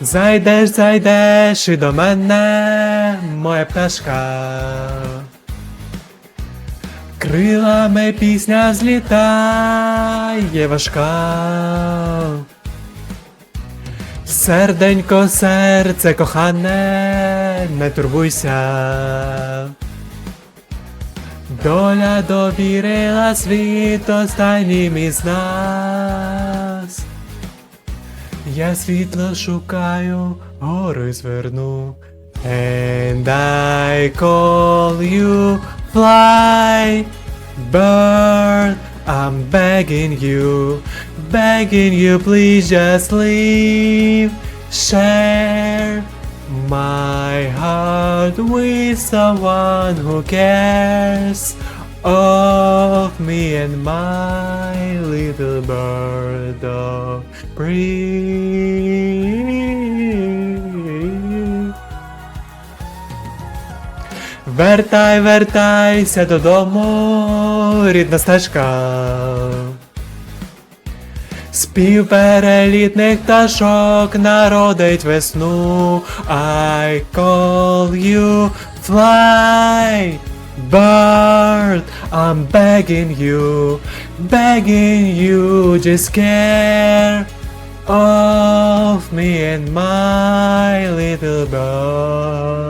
Зайдеш, зайдеш і до мене, моя пташка. Крилами пісня злітає важка. Серденько, серце кохане, не турбуйся. Доля довірила світ останнім із нас. Я світло шукаю, гори зверну. And I call you fly, bird. I'm begging you, begging you, please just leave. Share my heart with someone who cares of me and my little bird of. Вертай, вертайся додому, рідна стежка. Спів перелітних пташок народить весну. I call you fly, bird. I'm begging you, begging you, just care of me and my little bird.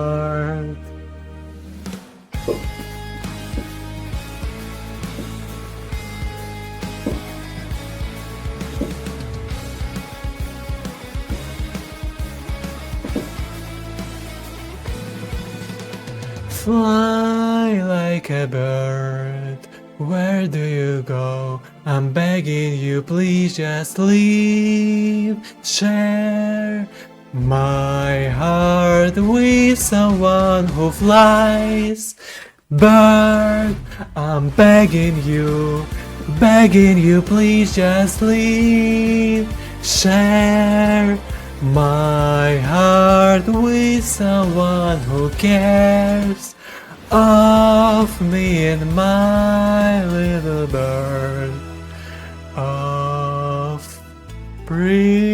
Fly like a bird. Where do you go? I'm begging you, please just leave. Share my heart with someone who flies. Bird, I'm begging you, begging you, please just leave. Share my heart with someone who cares of me and my little bird of breeze.